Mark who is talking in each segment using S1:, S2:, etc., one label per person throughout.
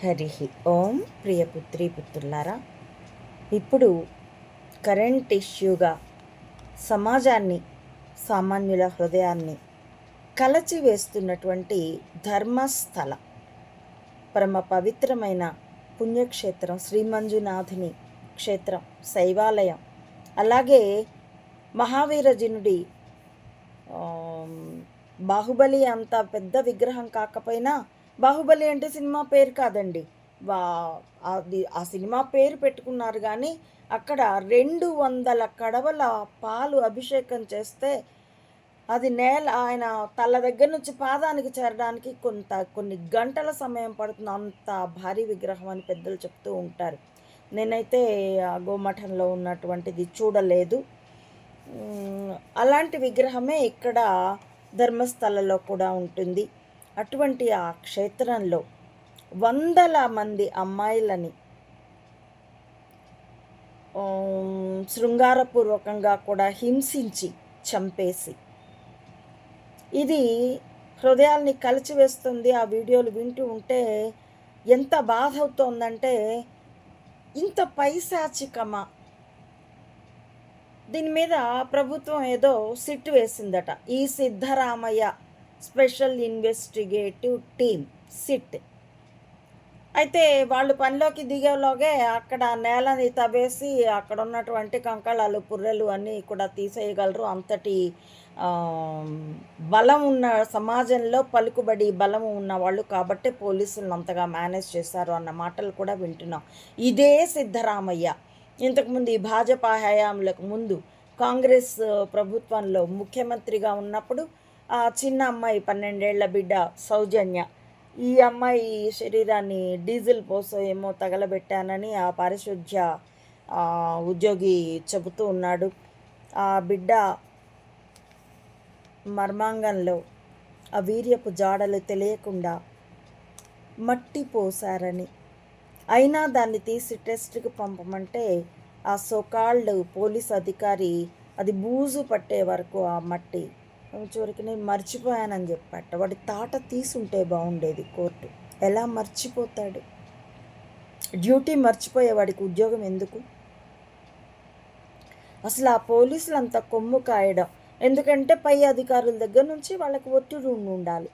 S1: హరి ఓం ప్రియ పుత్రి పుత్రులారా ఇప్పుడు కరెంట్ ఇష్యూగా సమాజాన్ని సామాన్యుల హృదయాన్ని కలచివేస్తున్నటువంటి ధర్మస్థల పరమ పవిత్రమైన పుణ్యక్షేత్రం శ్రీ మంజునాథుని క్షేత్రం శైవాలయం అలాగే మహావీరజనుడి బాహుబలి అంత పెద్ద విగ్రహం కాకపోయినా బాహుబలి అంటే సినిమా పేరు కాదండి. వా అది ఆ సినిమా పేరు పెట్టుకున్నారు కానీ అక్కడ రెండు వందల కడవల పాలు అభిషేకం చేస్తే అది నేల ఆయన తల దగ్గర నుంచి పాదానికి చేరడానికి కొంత కొన్ని గంటల సమయం పడుతుంది. అంత భారీ విగ్రహం అని పెద్దలు చెప్తూ ఉంటారు. నేనైతే ఆ గోమఠంలో ఉన్నటువంటిది చూడలేదు. అలాంటి విగ్రహమే ఇక్కడ ధర్మస్థలలో కూడా ఉంటుంది. అటువంటి ఆ క్షేత్రంలో వందల మంది అమ్మాయిలని శృంగారపూర్వకంగా కూడా హింసించి చంపేసి. ఇది హృదయాల్ని కలిచివేస్తుంది. ఆ వీడియోలు వింటూ ఉంటే ఎంత బాధ అవుతోందంటే ఇంత పైశాచికమా. దీని మీద ప్రభుత్వం ఏదో సిట్టు వేసిందట. ఈ Siddaramaiah special investigative team SIT. అయితే వాళ్ళు పనిలోకి దిగేలోగే అక్కడ నేలని తవ్వేసి అక్కడ ఉన్నటువంటి కంకళాలు పుర్రెలు అన్నీ కూడా తీసేయగలరు. అంతటి బలం ఉన్న సమాజంలో పలుకుబడి బలం ఉన్న వాళ్ళు పోలీసులను అంతగా మేనేజ్ చేశారు అన్న మాటలు కూడా వింటున్నాం. ఇదే సిద్ధరామయ్య. ఇంతకుముందు ఈ భాజపా హయాంలకు ముందు కాంగ్రెస్ ప్రభుత్వంలో ముఖ్యమంత్రిగా ఉన్నప్పుడు ఆ చిన్న అమ్మాయి పన్నెండేళ్ళ బిడ్డ సౌజన్య. ఈ అమ్మాయి శరీరాన్ని డీజిల్ పోసో ఏమో తగలబెట్టానని ఆ పారిశుధ్య ఉద్యోగి చెబుతూ ఉన్నాడు. ఆ బిడ్డ మర్మాంగంలో ఆ వీర్యపు జాడలు తెలియకుండా మట్టి పోసారని. అయినా దాన్ని తీసి టెస్ట్కి పంపమంటే ఆ సోకాళ్ళు పోలీస్ అధికారి అది బూజు పట్టే వరకు ఆ మట్టి చివరికి నేను మర్చిపోయానని చెప్పట వాడి తాట తీసుంటే బాగుండేది కోర్టు. ఎలా మర్చిపోతాడు? డ్యూటీ మర్చిపోయే వాడికి ఉద్యోగం ఎందుకు? అసలు ఆ పోలీసులు అంత కొమ్ము కాయడం. ఎందుకంటే పై అధికారుల దగ్గర నుంచి వాళ్ళకి ఒత్తిడి ఉండి ఉండాలి.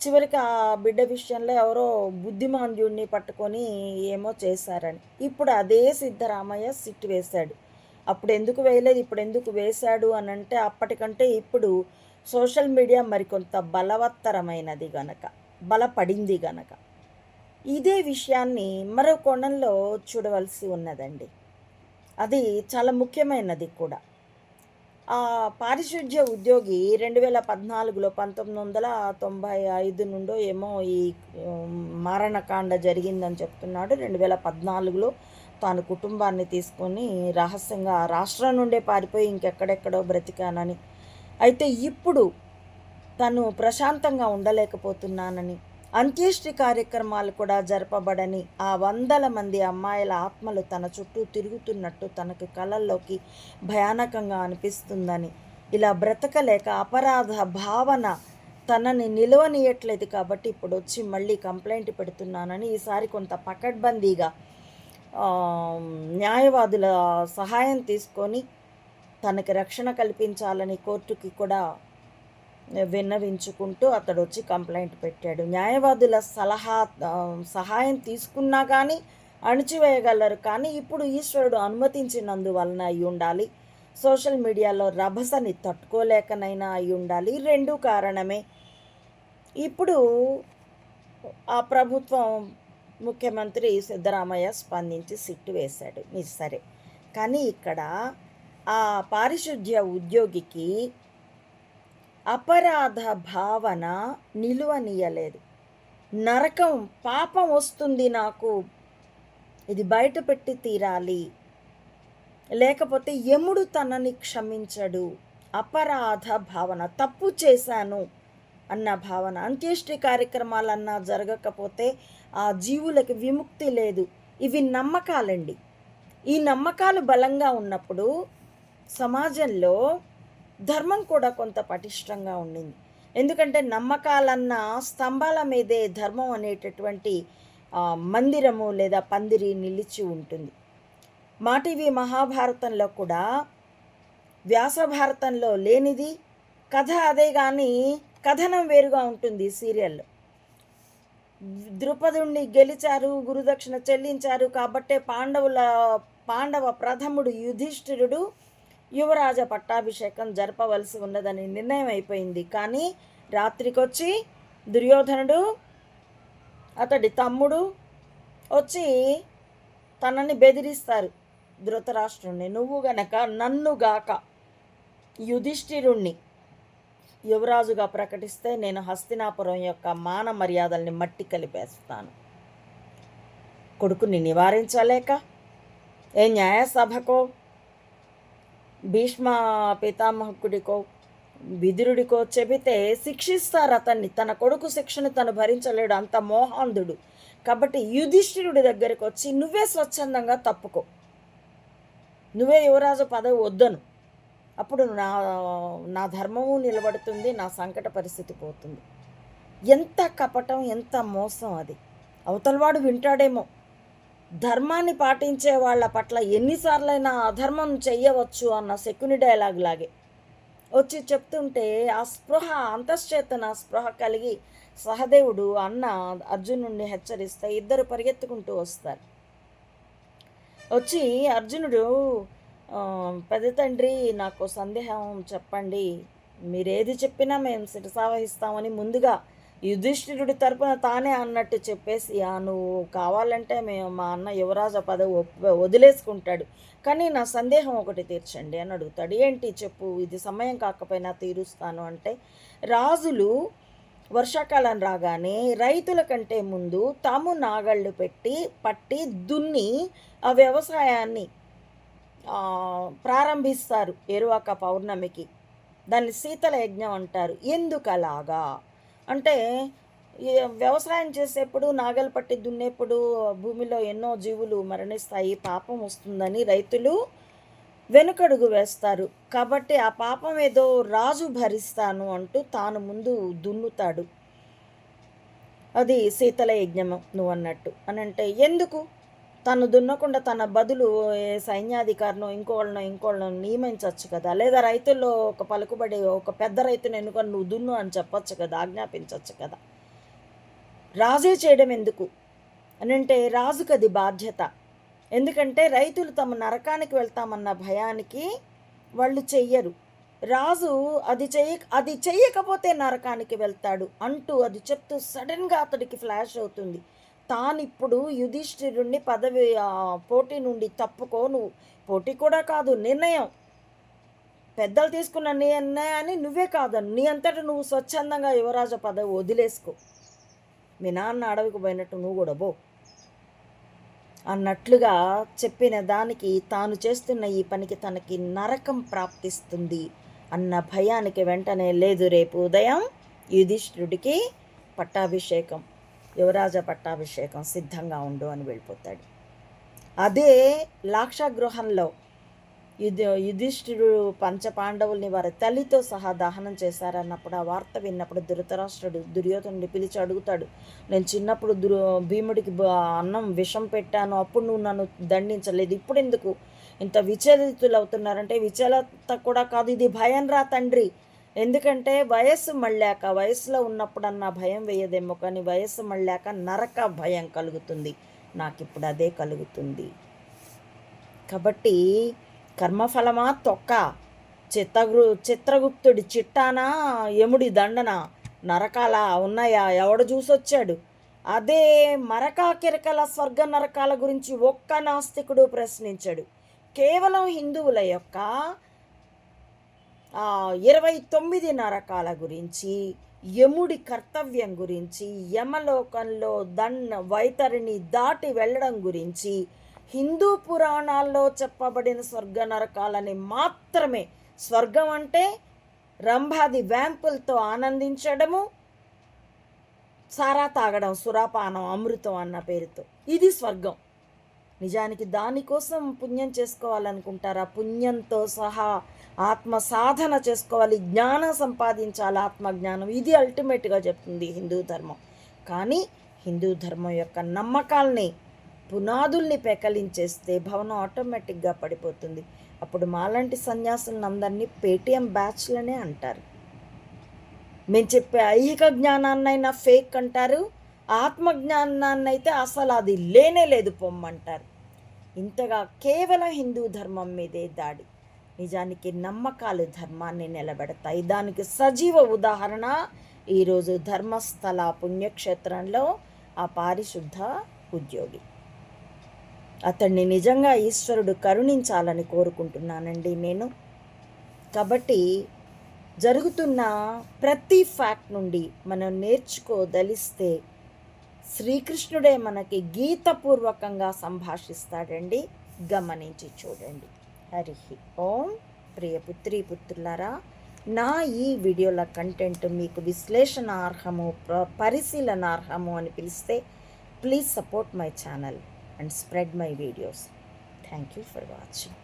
S1: చివరికి ఆ బిడ్డ విషయంలో ఎవరో బుద్ధిమాంద్యుడిని పట్టుకొని ఏమో చేశారని. ఇప్పుడు అదే సిద్ధరామయ్య సిట్టు వేశాడు. అప్పుడు ఎందుకు వేయలేదు ఇప్పుడు ఎందుకు వేశాడు అని అంటే అప్పటికంటే ఇప్పుడు సోషల్ మీడియా మరికొంత బలవత్తరమైనది గనక బలపడింది గనక. ఇదే విషయాన్ని మరో కోణంలో చూడవలసి ఉన్నదండి. అది చాలా ముఖ్యమైనది కూడా. ఆ పారిశుధ్య ఉద్యోగి రెండు వేల పద్నాలుగులో పంతొమ్మిది వందల తొంభై ఐదు నుండో ఏమో ఈ మారణకాండ జరిగిందని చెప్తున్నాడు. రెండు వేల పద్నాలుగులో తాను కుటుంబాన్ని తీసుకొని రహస్యంగా రాష్ట్రం నుండే పారిపోయి ఇంకెక్కడెక్కడో బ్రతికానని. అయితే ఇప్పుడు తను ప్రశాంతంగా ఉండలేకపోతున్నానని అంత్యేష్టి కార్యక్రమాలు కూడా జరపబడని ఆ వందల మంది అమ్మాయిల ఆత్మలు తన చుట్టూ తిరుగుతున్నట్టు తనకు కళల్లోకి భయానకంగా అనిపిస్తుందని ఇలా బ్రతకలేక అపరాధ భావన తనని నిలవనీయట్లేదు కాబట్టి ఇప్పుడు వచ్చి మళ్ళీ కంప్లైంట్ పెడుతున్నానని ఈసారి కొంత పకడ్బందీగా న్యాయవాదుల సహాయం తీసుకొని తనకి రక్షణ కల్పించాలని కోర్టుకి కూడా విన్నవించుకుంటూ అతడు వచ్చి కంప్లైంట్ పెట్టాడు. న్యాయవాదుల సలహా సహాయం తీసుకున్నా కానీ అణిచివేయగలరు. కానీ ఇప్పుడు ఈశ్వరుడు అనుమతించినందువలన అయి ఉండాలి. సోషల్ మీడియాలో రభసని తట్టుకోలేకనైనా అయి ఉండాలి. రెండు కారణమే. ఇప్పుడు ఆ ప్రభుత్వం ముఖ్యమంత్రి సిద్ధరామయ్య స్పందించి సిట్టు వేశాడు. మీరు సరే. కానీ ఇక్కడ ఆ పారిశుధ్య ఉద్యోగికి అపరాధ భావన నిలువనీయలేదు. నరకం పాపం వస్తుంది నాకు. ఇది బయట పెట్టి తీరాలి. లేకపోతే యముడు తనని క్షమించడు. అపరాధ భావన తప్పు చేశాను అన్న భావన. అంత్యేష్టి కార్యక్రమాలన్నా జరగకపోతే ఆ జీవులకు విముక్తి లేదు. ఇవి నమ్మకాలండి. ఈ నమ్మకాలు బలంగా ఉన్నప్పుడు సమాజంలో ధర్మం కూడా కొంత పటిష్టంగా ఉండింది. ఎందుకంటే నమ్మకాలన్న స్తంభాల మీదే ధర్మం అనేటటువంటి మందిరము లేదా పందిరి నిలిచి ఉంటుంది. మాటివి మహాభారతంలో కూడా వ్యాస భారతంలో లేనిది కథ అదే కానీ కథనం వేరుగా ఉంటుంది సీరియల్లో. ద్రుపదుణ్ణి గెలిచారు గురుదక్షిణ చెల్లించారు కాబట్టే పాండవుల పాండవ ప్రథముడు యుధిష్ఠిరుడు యువరాజ పట్టాభిషేకం జరపవలసి ఉన్నదని నిర్ణయం అయిపోయింది. కానీ రాత్రికొచ్చి దుర్యోధనుడు అతడి తమ్ముడు వచ్చి తనని బెదిరిస్తారు. ధృతరాష్ట్రుణ్ణి నువ్వు గనక నన్నుగాక యుధిష్ఠిరుణ్ణి యువరాజుగా ప్రకటిస్తే నేను హస్తినాపురం యొక్క మాన మర్యాదల్ని మట్టి కలిపేస్తాను. కొడుకుని నివారించలేక ఏ న్యాయసభకో భీష్మ పితామహకుడికో విదురుడికో చెబితే శిక్షిస్తారు అతన్ని. తన కొడుకు శిక్షను తను భరించలేడు. అంత మోహాంధుడు. కాబట్టి యుధిష్ఠిరుడి దగ్గరికి వచ్చి నువ్వే స్వచ్ఛందంగా తప్పుకో. నువ్వే యువరాజు పదవి వద్దను. అప్పుడు నా నా ధర్మము నిలబడుతుంది నా సంకట పరిస్థితి పోతుంది. ఎంత కపటం ఎంత మోసం అది. అవతలవాడు వింటాడేమో. ధర్మాన్ని పాటించే వాళ్ళ పట్ల ఎన్నిసార్లైనా అధర్మం చెయ్యవచ్చు అన్న శకుని డైలాగ్ లాగే. వచ్చి చెప్తుంటే ఆ స్పృహ అంతశ్చేతన స్పృహ కలిగి సహదేవుడు అన్న అర్జునుడిని హెచ్చరిస్తే ఇద్దరు పరిగెత్తుకుంటూ వస్తారు. వచ్చి అర్జునుడు పెద్ద తండ్రి నాకు సందేహం చెప్పండి. మీరేది చెప్పినా మేము శిరసావహిస్తామని ముందుగా యుధిష్ఠిరుడి తరపున తానే అన్నట్టు చెప్పేసి "ఆ, నువ్వు కావాలంటే మేము మా అన్న యువరాజ పదవి వదిలేసుకుంటాడు. కానీ నా సందేహం ఒకటి తీర్చండి అని అడుగుతాడు. ఏంటి చెప్పు ఇది సమయం కాకపోయినా తీరుస్తాను అంటే రాజులు వర్షాకాలం రాగానే రైతుల కంటే ముందు తాము నాగళ్ళు పెట్టి పట్టి దున్ని ఆ వ్యవసాయాన్ని ప్రారంభిస్తారు ఎరువాక పౌర్ణమికి. దాన్ని శీతల యజ్ఞం అంటారు. ఎందుకలాగా? అంటే వ్యవసాయం చేసేప్పుడు నాగలు పట్టి దున్నేప్పుడు భూమిలో ఎన్నో జీవులు మరణిస్తాయి పాపం వస్తుందని రైతులు వెనుకడుగు వేస్తారు. కాబట్టి ఆ పాపం ఏదో రాజు భరిస్తాను అంటూ తాను ముందు దున్నుతాడు. అది శీతల యజ్ఞము నువ్వు అన్నట్టు. అని అంటే ఎందుకు? తను దున్నకుండా తన బదులు ఏ సైన్యాధికారినో ఇంకోళ్ళనో ఇంకోళ్ళనో నియమించవచ్చు కదా. లేదా రైతుల్లో ఒక పలుకుబడి ఒక పెద్ద రైతుని ఎన్నుకొని నువ్వు దున్ను అని చెప్పొచ్చు కదా ఆజ్ఞాపించవచ్చు కదా. రాజే చేయడం ఎందుకు? అని అంటే రాజుకు అది బాధ్యత. ఎందుకంటే రైతులు తమ నరకానికి వెళ్తామన్న భయానికి వాళ్ళు చెయ్యరు. రాజు అది చెయ్య అది చెయ్యకపోతే నరకానికి వెళ్తాడు అంటూ అది చెప్తూ సడన్గా అతడికి ఫ్లాష్ అవుతుంది. తానిప్పుడు యుధిష్ఠిరుణ్ణి పదవి పోటీ నుండి తప్పుకో నువ్వు. పోటీ కూడా కాదు నిర్ణయం. పెద్దలు తీసుకున్న నిర్ణయాన్ని నువ్వే కాదను. నీ అంతటా నువ్వు స్వచ్ఛందంగా యువరాజ పదవి వదిలేసుకో. మీ నాన్న అడవికి పోయినట్టు నువ్వు కూడా బో అన్నట్లుగా చెప్పిన దానికి తాను చేస్తున్న ఈ పనికి తనకి నరకం ప్రాప్తిస్తుంది అన్న భయానికి వెంటనే లేదు రేపు ఉదయం యుధిష్ఠుడికి పట్టాభిషేకం. యువరాజ పట్టాభిషేకం సిద్ధంగా ఉండు అని వెళ్ళిపోతాడు. అదే లాక్షాగృహంలో యుధి యుధిష్ఠిరుడు పంచపాండవుల్ని వారి తల్లితో సహా దహనం చేశారన్నప్పుడు ఆ వార్త విన్నప్పుడు ధృతరాష్ట్రుడు దుర్యోధనుడిని పిలిచి అడుగుతాడు నేను చిన్నప్పుడు దురు భీముడికి అన్నం విషం పెట్టాను అప్పుడు నువ్వు నన్ను దండించలేదు ఇప్పుడు ఎందుకు? ఇంత విచలితులు అవుతున్నారంటే విచలత కూడా కాదు ఇది భయం రా తండ్రి ఎందుకంటే వయస్సు మళ్ళాక వయసులో ఉన్నప్పుడన్నా భయం వేయదేమో కానీ వయస్సు మళ్ళాక నరక భయం కలుగుతుంది. నాకు ఇప్పుడు అదే కలుగుతుంది. కాబట్టి కర్మఫలమా తొక్క. చిత్తగు చిత్రగుప్తుడి చిట్టానా యముడి దండన నరకాల ఉన్నాయా? ఎవడు చూసొచ్చాడు? అదే మరకా కిరకల స్వర్గ నరకాల గురించి ఒక్క నాస్తికుడు ప్రశ్నించాడు. కేవలం హిందువుల యొక్క ఇరవై తొమ్మిది నరకాల గురించి యముడి కర్తవ్యం గురించి యమలోకంలో దండ వైతరిని దాటి వెళ్ళడం గురించి హిందూ పురాణాల్లో చెప్పబడిన స్వర్గ నరకాలని మాత్రమే స్వర్గం అంటే రంభాది వ్యాంపులతో ఆనందించడము సారా తాగడం సురాపానం అమృతం అన్న పేరుతో. ఇది స్వర్గం. నిజానికి దానికోసం పుణ్యం చేసుకోవాలనుకుంటారా? పుణ్యంతో సహా ఆత్మ సాధన చేసుకోవాలి జ్ఞానం సంపాదించాలి ఆత్మజ్ఞానం. ఇది అల్టిమేట్గా చెప్తుంది హిందూ ధర్మం. కానీ హిందూ ధర్మం యొక్క నమ్మకాల్ని పునాదుల్ని పెకలించేస్తే భవనం ఆటోమేటిక్గా పడిపోతుంది. అప్పుడు మాలాంటి సన్యాసులను అందరినీ పేటీఎం బ్యాచ్లనే అంటారు. మేము చెప్పే ఐహిక జ్ఞానాన్నైనా ఫేక్ అంటారు ఆత్మజ్ఞానాన్నైతే అసలు అది లేనే లేదు పొమ్మంటారు. ఇంతగా కేవలం హిందూ ధర్మం మీదే దాడి. నిజానికి నమ్మకాలు ధర్మాన్ని నిలబెడతాయి. దానికి సజీవ ఉదాహరణ ఈరోజు ధర్మస్థల పుణ్యక్షేత్రంలో ఆ పారిశుద్ధ ఉద్యోగి. అతన్ని నిజంగా ఈశ్వరుడు కరుణించాలని కోరుకుంటున్నానండి నేను. కాబట్టి జరుగుతున్న ప్రతి ఫ్యాక్ట్ నుండి మనం నేర్చుకోదలిస్తే శ్రీకృష్ణుడే మనకి గీతపూర్వకంగా సంభాషిస్తాడండి. గమనించి చూడండి. హరి ఓం. ప్రియ పుత్రి పుత్రులారా నా ఈ వీడియోల కంటెంట్ మీకు విశ్లేషణార్హము ప్ర- పరిశీలనార్హము అని పిలిస్తే please support my channel and spread my videos. Thank you for watching.